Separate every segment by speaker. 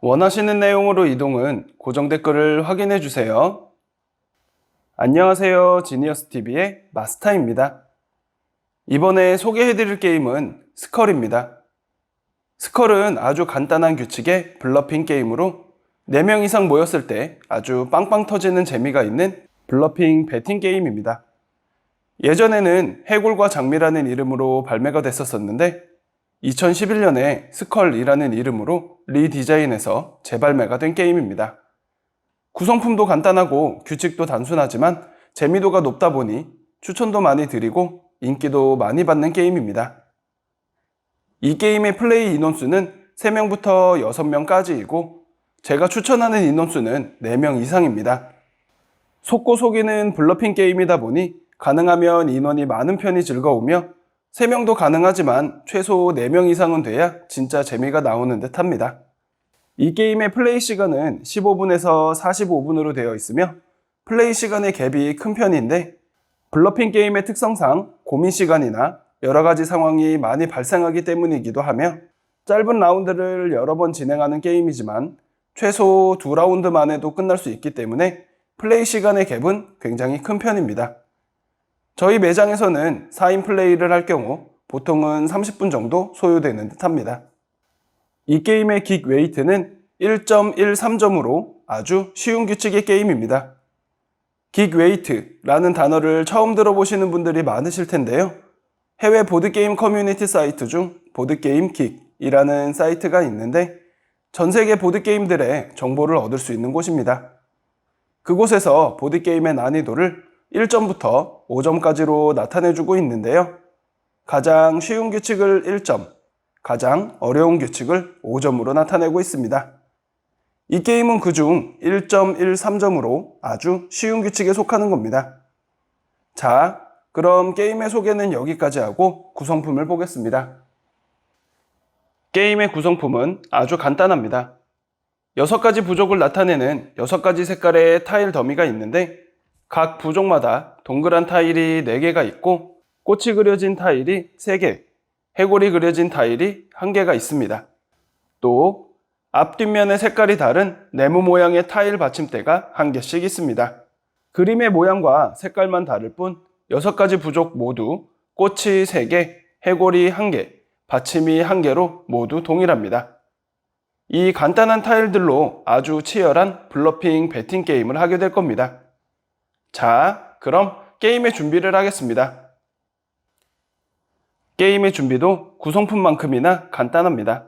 Speaker 1: 원하시는 내용으로 이동은 고정 댓글을 확인해 주세요. 안녕하세요. 지니어스TV의 마스타입니다. 이번에 소개해 드릴 게임은 스컬입니다. 스컬은 아주 간단한 규칙의 블러핑 게임으로 4명 이상 모였을 때 아주 빵빵 터지는 재미가 있는 블러핑 배팅 게임입니다. 예전에는 해골과 장미라는 이름으로 발매가 됐었었는데 2011년에 스컬이라는 이름으로 리디자인해서 재발매가 된 게임입니다. 구성품도 간단하고 규칙도 단순하지만 재미도가 높다 보니 추천도 많이 드리고 인기도 많이 받는 게임입니다. 이 게임의 플레이 인원수는 3명부터 6명까지이고 제가 추천하는 인원수는 4명 이상입니다. 속고 속이는 블러핑 게임이다 보니 가능하면 인원이 많은 편이 즐거우며 3명도 가능하지만 최소 4명 이상은 돼야 진짜 재미가 나오는 듯 합니다. 이 게임의 플레이 시간은 15분에서 45분으로 되어 있으며 플레이 시간의 갭이 큰 편인데 블러핑 게임의 특성상 고민 시간이나 여러 가지 상황이 많이 발생하기 때문이기도 하며 짧은 라운드를 여러 번 진행하는 게임이지만 최소 두 라운드만 해도 끝날 수 있기 때문에 플레이 시간의 갭은 굉장히 큰 편입니다. 저희 매장에서는 4인 플레이를 할 경우 보통은 30분 정도 소요되는 듯 합니다. 이 게임의 킥 웨이트는 1.13점으로 아주 쉬운 규칙의 게임입니다. 킥 웨이트라는 단어를 처음 들어보시는 분들이 많으실 텐데요. 해외 보드게임 커뮤니티 사이트 중 보드게임 킥이라는 사이트가 있는데 전 세계 보드게임들의 정보를 얻을 수 있는 곳입니다. 그곳에서 보드게임의 난이도를 1점부터 5점까지로 나타내주고 있는데요. 가장 쉬운 규칙을 1점, 가장 어려운 규칙을 5점으로 나타내고 있습니다. 이 게임은 그중 1.13점으로 아주 쉬운 규칙에 속하는 겁니다. 자, 그럼 게임의 소개는 여기까지 하고 구성품을 보겠습니다. 게임의 구성품은 아주 간단합니다. 6가지 부족을 나타내는 6가지 색깔의 타일 더미가 있는데 각 부족마다 동그란 타일이 4개가 있고 꽃이 그려진 타일이 3개, 해골이 그려진 타일이 1개가 있습니다. 또 앞뒷면의 색깔이 다른 네모 모양의 타일 받침대가 1개씩 있습니다. 그림의 모양과 색깔만 다를 뿐 6가지 부족 모두 꽃이 3개, 해골이 1개, 받침이 1개로 모두 동일합니다. 이 간단한 타일들로 아주 치열한 블러핑 배팅 게임을 하게 될 겁니다. 자, 그럼 게임의 준비를 하겠습니다. 게임의 준비도 구성품만큼이나 간단합니다.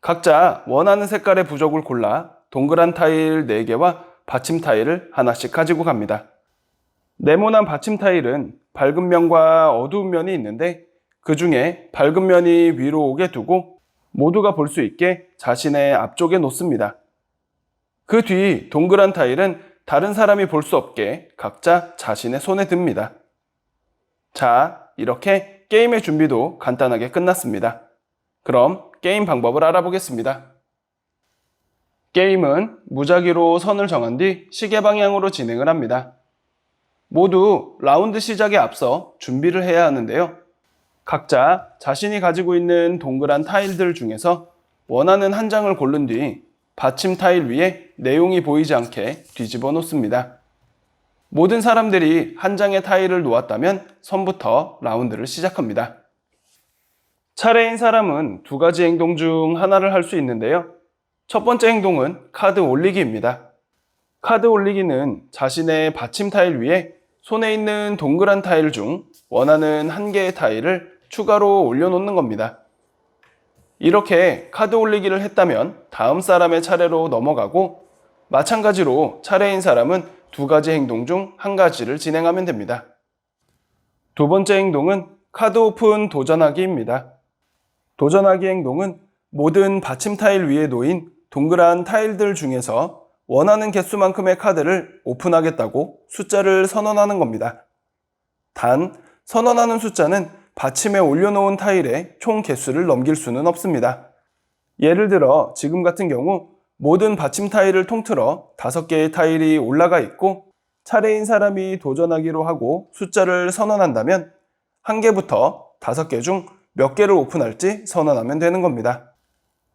Speaker 1: 각자 원하는 색깔의 부족을 골라 동그란 타일 4개와 받침 타일을 하나씩 가지고 갑니다. 네모난 받침 타일은 밝은 면과 어두운 면이 있는데 그 중에 밝은 면이 위로 오게 두고 모두가 볼 수 있게 자신의 앞쪽에 놓습니다. 그 뒤 동그란 타일은 다른 사람이 볼 수 없게 각자 자신의 손에 듭니다. 자, 이렇게 게임의 준비도 간단하게 끝났습니다. 그럼 게임 방법을 알아보겠습니다. 게임은 무작위로 선을 정한 뒤 시계 방향으로 진행을 합니다. 모두 라운드 시작에 앞서 준비를 해야 하는데요. 각자 자신이 가지고 있는 동그란 타일들 중에서 원하는 한 장을 고른 뒤 받침 타일 위에 내용이 보이지 않게 뒤집어 놓습니다. 모든 사람들이 한 장의 타일을 놓았다면 선부터 라운드를 시작합니다. 차례인 사람은 두 가지 행동 중 하나를 할 수 있는데요. 첫 번째 행동은 카드 올리기입니다. 카드 올리기는 자신의 받침 타일 위에 손에 있는 동그란 타일 중 원하는 한 개의 타일을 추가로 올려놓는 겁니다. 이렇게 카드 올리기를 했다면 다음 사람의 차례로 넘어가고 마찬가지로 차례인 사람은 두 가지 행동 중 한 가지를 진행하면 됩니다. 두 번째 행동은 카드 오픈 도전하기입니다. 도전하기 행동은 모든 받침 타일 위에 놓인 동그란 타일들 중에서 원하는 개수만큼의 카드를 오픈하겠다고 숫자를 선언하는 겁니다. 단, 선언하는 숫자는 받침에 올려놓은 타일의 총 개수를 넘길 수는 없습니다. 예를 들어 지금 같은 경우 모든 받침 타일을 통틀어 5개의 타일이 올라가 있고 차례인 사람이 도전하기로 하고 숫자를 선언한다면 한 개부터 5개 중 몇 개를 오픈할지 선언하면 되는 겁니다.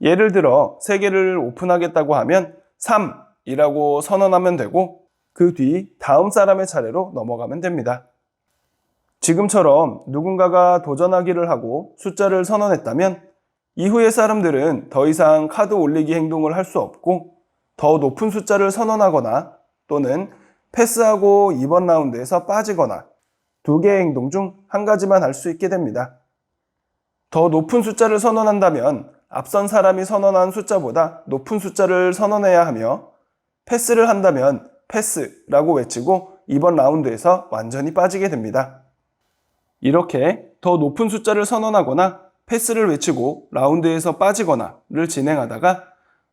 Speaker 1: 예를 들어 3개를 오픈하겠다고 하면 3이라고 선언하면 되고 그 뒤 다음 사람의 차례로 넘어가면 됩니다. 지금처럼 누군가가 도전하기를 하고 숫자를 선언했다면 이후의 사람들은 더 이상 카드 올리기 행동을 할 수 없고 더 높은 숫자를 선언하거나 또는 패스하고 이번 라운드에서 빠지거나 두 개의 행동 중 한 가지만 할 수 있게 됩니다. 더 높은 숫자를 선언한다면 앞선 사람이 선언한 숫자보다 높은 숫자를 선언해야 하며 패스를 한다면 패스라고 외치고 이번 라운드에서 완전히 빠지게 됩니다. 이렇게 더 높은 숫자를 선언하거나 패스를 외치고 라운드에서 빠지거나를 진행하다가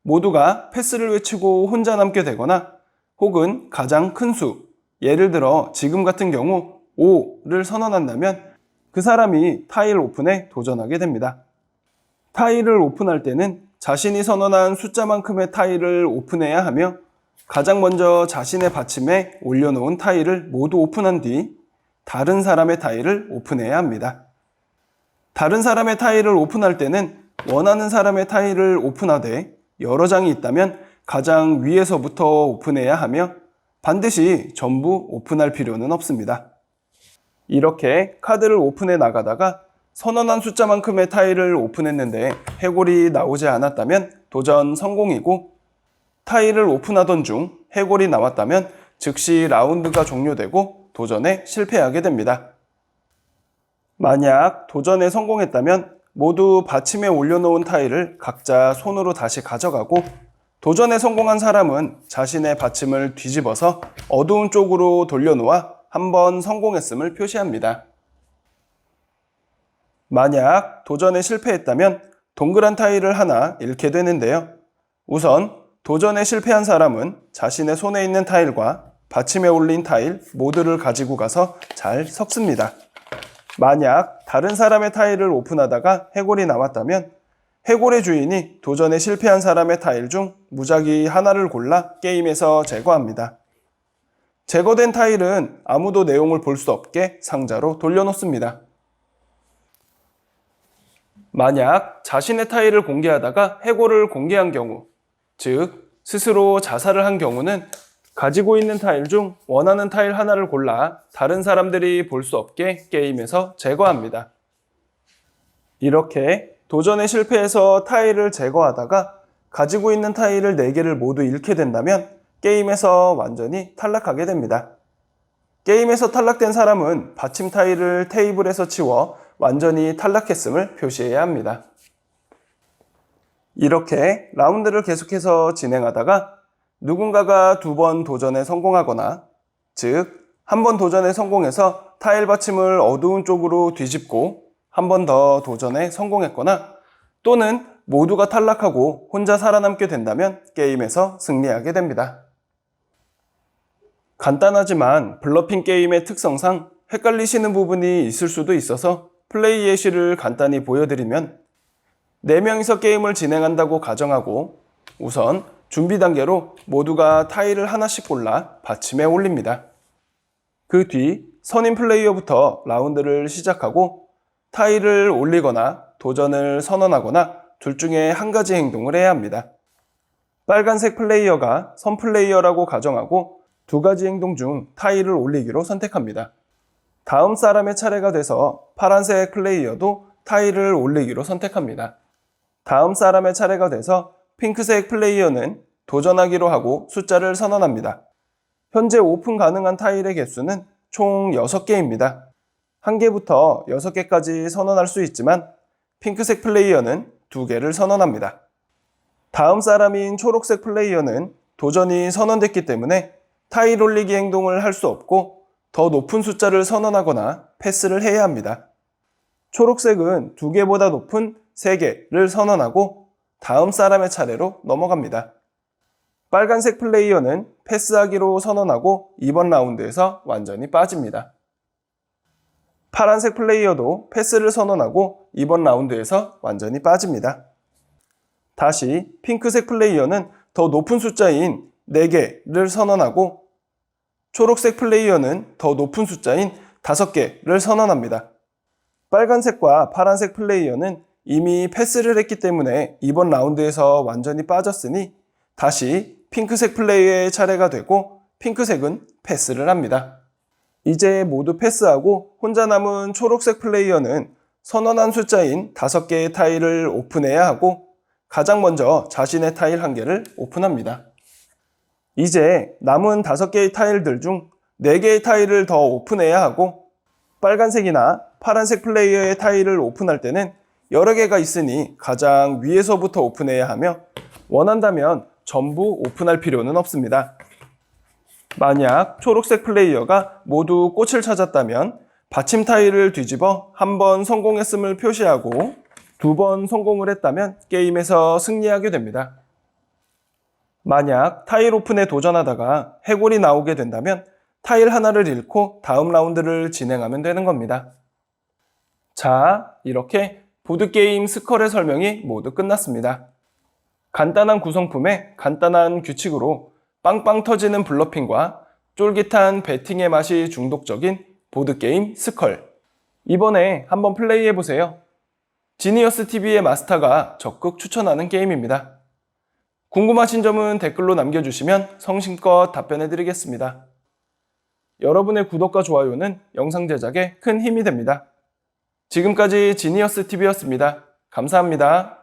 Speaker 1: 모두가 패스를 외치고 혼자 남게 되거나 혹은 가장 큰 수, 예를 들어 지금 같은 경우 5를 선언한다면 그 사람이 타일 오픈에 도전하게 됩니다. 타일을 오픈할 때는 자신이 선언한 숫자만큼의 타일을 오픈해야 하며 가장 먼저 자신의 받침에 올려놓은 타일을 모두 오픈한 뒤 다른 사람의 타일을 오픈해야 합니다. 다른 사람의 타일을 오픈할 때는 원하는 사람의 타일을 오픈하되 여러 장이 있다면 가장 위에서부터 오픈해야 하며 반드시 전부 오픈할 필요는 없습니다. 이렇게 카드를 오픈해 나가다가 선언한 숫자만큼의 타일을 오픈했는데 해골이 나오지 않았다면 도전 성공이고 타일을 오픈하던 중 해골이 나왔다면 즉시 라운드가 종료되고 도전에 실패하게 됩니다. 만약 도전에 성공했다면 모두 받침에 올려놓은 타일을 각자 손으로 다시 가져가고 도전에 성공한 사람은 자신의 받침을 뒤집어서 어두운 쪽으로 돌려놓아 한 번 성공했음을 표시합니다. 만약 도전에 실패했다면 동그란 타일을 하나 잃게 되는데요. 우선 도전에 실패한 사람은 자신의 손에 있는 타일과 받침에 올린 타일 모두를 가지고 가서 잘 섞습니다. 만약 다른 사람의 타일을 오픈하다가 해골이 나왔다면 해골의 주인이 도전에 실패한 사람의 타일 중 무작위 하나를 골라 게임에서 제거합니다. 제거된 타일은 아무도 내용을 볼 수 없게 상자로 돌려놓습니다. 만약 자신의 타일을 공개하다가 해골을 공개한 경우, 즉, 스스로 자살을 한 경우는 가지고 있는 타일 중 원하는 타일 하나를 골라 다른 사람들이 볼 수 없게 게임에서 제거합니다. 이렇게 도전에 실패해서 타일을 제거하다가 가지고 있는 타일을 4개를 모두 잃게 된다면 게임에서 완전히 탈락하게 됩니다. 게임에서 탈락된 사람은 받침 타일을 테이블에서 치워 완전히 탈락했음을 표시해야 합니다. 이렇게 라운드를 계속해서 진행하다가 누군가가 두 번 도전에 성공하거나, 즉, 한 번 도전에 성공해서 타일 받침을 어두운 쪽으로 뒤집고 한 번 더 도전에 성공했거나, 또는 모두가 탈락하고 혼자 살아남게 된다면 게임에서 승리하게 됩니다. 간단하지만 블러핑 게임의 특성상 헷갈리시는 부분이 있을 수도 있어서 플레이 예시를 간단히 보여드리면 4명이서 게임을 진행한다고 가정하고 우선 준비 단계로 모두가 타일을 하나씩 골라 받침에 올립니다. 그 뒤 선임 플레이어부터 라운드를 시작하고 타일을 올리거나 도전을 선언하거나 둘 중에 한 가지 행동을 해야 합니다. 빨간색 플레이어가 선 플레이어라고 가정하고 두 가지 행동 중 타일을 올리기로 선택합니다. 다음 사람의 차례가 돼서 파란색 플레이어도 타일을 올리기로 선택합니다. 다음 사람의 차례가 돼서 핑크색 플레이어는 도전하기로 하고 숫자를 선언합니다. 현재 오픈 가능한 타일의 개수는 총 6개입니다. 1개부터 6개까지 선언할 수 있지만 핑크색 플레이어는 2개를 선언합니다. 다음 사람인 초록색 플레이어는 도전이 선언됐기 때문에 타일 올리기 행동을 할 수 없고 더 높은 숫자를 선언하거나 패스를 해야 합니다. 초록색은 2개보다 높은 3개를 선언하고 다음 사람의 차례로 넘어갑니다. 빨간색 플레이어는 패스하기로 선언하고 이번 라운드에서 완전히 빠집니다. 파란색 플레이어도 패스를 선언하고 이번 라운드에서 완전히 빠집니다. 다시 핑크색 플레이어는 더 높은 숫자인 4개를 선언하고 초록색 플레이어는 더 높은 숫자인 5개를 선언합니다. 빨간색과 파란색 플레이어는 이미 패스를 했기 때문에 이번 라운드에서 완전히 빠졌으니 다시 핑크색 플레이어의 차례가 되고 핑크색은 패스를 합니다. 이제 모두 패스하고 혼자 남은 초록색 플레이어는 선언한 숫자인 5개의 타일을 오픈해야 하고 가장 먼저 자신의 타일 한 개를 오픈합니다. 이제 남은 5개의 타일들 중 4개의 타일을 더 오픈해야 하고 빨간색이나 파란색 플레이어의 타일을 오픈할 때는 여러 개가 있으니 가장 위에서부터 오픈해야 하며 원한다면 전부 오픈할 필요는 없습니다. 만약 초록색 플레이어가 모두 꽃을 찾았다면 받침 타일을 뒤집어 한 번 성공했음을 표시하고 두 번 성공을 했다면 게임에서 승리하게 됩니다. 만약 타일 오픈에 도전하다가 해골이 나오게 된다면 타일 하나를 잃고 다음 라운드를 진행하면 되는 겁니다. 자, 이렇게 보드게임 스컬의 설명이 모두 끝났습니다. 간단한 구성품에 간단한 규칙으로 빵빵 터지는 블러핑과 쫄깃한 배팅의 맛이 중독적인 보드게임 스컬. 이번에 한번 플레이해보세요. 지니어스 TV의 마스터가 적극 추천하는 게임입니다. 궁금하신 점은 댓글로 남겨주시면 성심껏 답변해드리겠습니다. 여러분의 구독과 좋아요는 영상 제작에 큰 힘이 됩니다. 지금까지 지니어스 TV였습니다. 감사합니다.